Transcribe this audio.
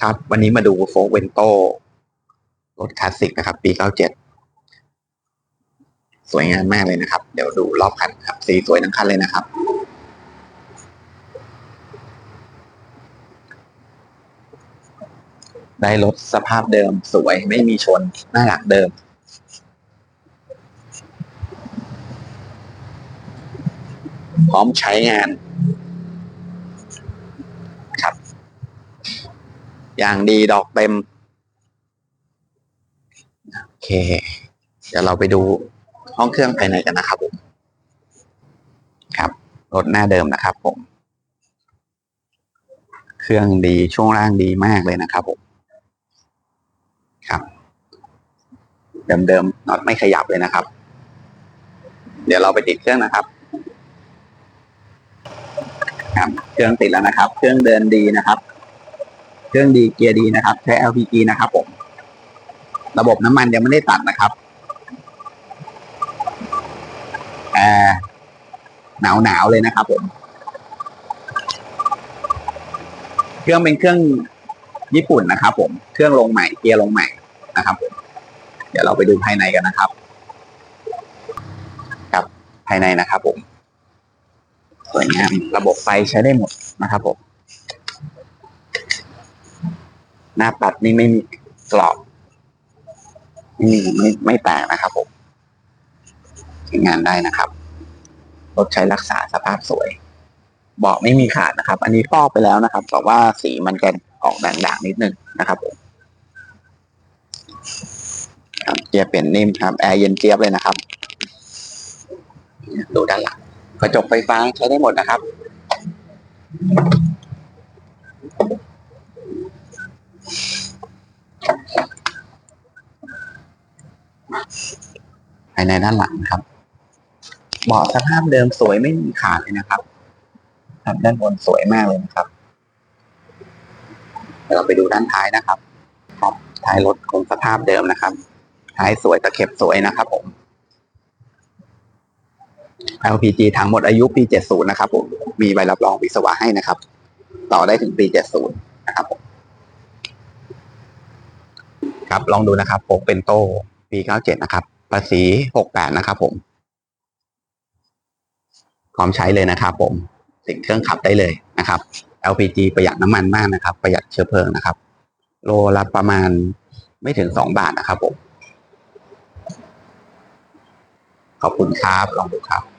ครับ วันนี้มาดูโฟกเวนโตรถคลาสสิกนะครับ ปี 97 สวยงามมากเลยนะครับ เดี๋ยวดูรอบคันครับ สีสวยทั้งคันเลยนะครับ ได้รถสภาพเดิมสวยไม่มีชน หน้าหลักเดิม พร้อมใช้งาน ครับ อย่างดีดอกเต็ม โอเค เดี๋ยวเราไปดูห้องเครื่องภายในกันนะครับผมครับรถหน้าเดิมนะครับผม เครื่องดีช่วงล่างดีมากเลยนะครับผม ครับ เดิมๆน็อตไม่ขยับเลยนะครับ เดี๋ยวเราไปติดเครื่องนะครับ ครับ เครื่องติดแล้วนะครับ เครื่องเดินดีนะครับ เครื่องดีเกียร์ดีนะครับ ใช้ LPG นะครับผม ระบบน้ำมันยังไม่ได้ตัดนะครับแอร์หนาวหนาวๆเลยนะครับผม เครื่องเป็นเครื่องญี่ปุ่นนะครับ ผม เครื่องลงใหม่เกียร์ลงใหม่นะครับผมเดี๋ยวเราไปดูภายในกันนะครับครับภายในนะครับผมสวยงามระบบไฟใช้ได้หมดนะครับผม หน้าปัดนี่ไม่มีกรอบไม่มีไม่ไม่แตกนะครับผมใช้งานได้นะครับรถใช้รักษาสภาพสวยเบาะไม่มีขาดนะครับ อันนี้ฟอกไปแล้วนะครับแต่ว่าสีมันจะออกด่างๆนิดนึงนะครับผมครับเกียร์เปลี่ยนนิ่มครับแอร์เย็นเจี๊ยบเลยนะครับ ดูด้านหลังกระจกไฟฟ้าใช้ได้หมดนะครับ ภายในด้านหลังนะครับเบาะสภาพเดิมสวยไม่มีขาดเลยนะครับครับด้านบนสวยมากเลยนะครับเดี๋ยวเราไปดูด้านท้ายนะครับครับท้ายรถคงสภาพเดิมนะครับ ท้ายสวยตะเข็บสวยนะครับผม LPG ทั้งหมดอายุปี 70 นะครับผม มีใบรับรองวิศวะให้นะครับ ต่อได้ถึงปี 70 นะครับผมครับลองดูนะครับโปกเป็นโตปี 97 นะครับ ภาษีหกแปดนะครับผมพร้อมใช้เลยนะครับ ผมติดเครื่องขับได้เลยนะครับ LPG ประหยัดน้ำมันมากนะครับ ประหยัดเชื้อเพลิงนะครับ โลละประมาณไม่ถึงสองบาทนะครับผม ขอบคุณครับ ลองดูครับ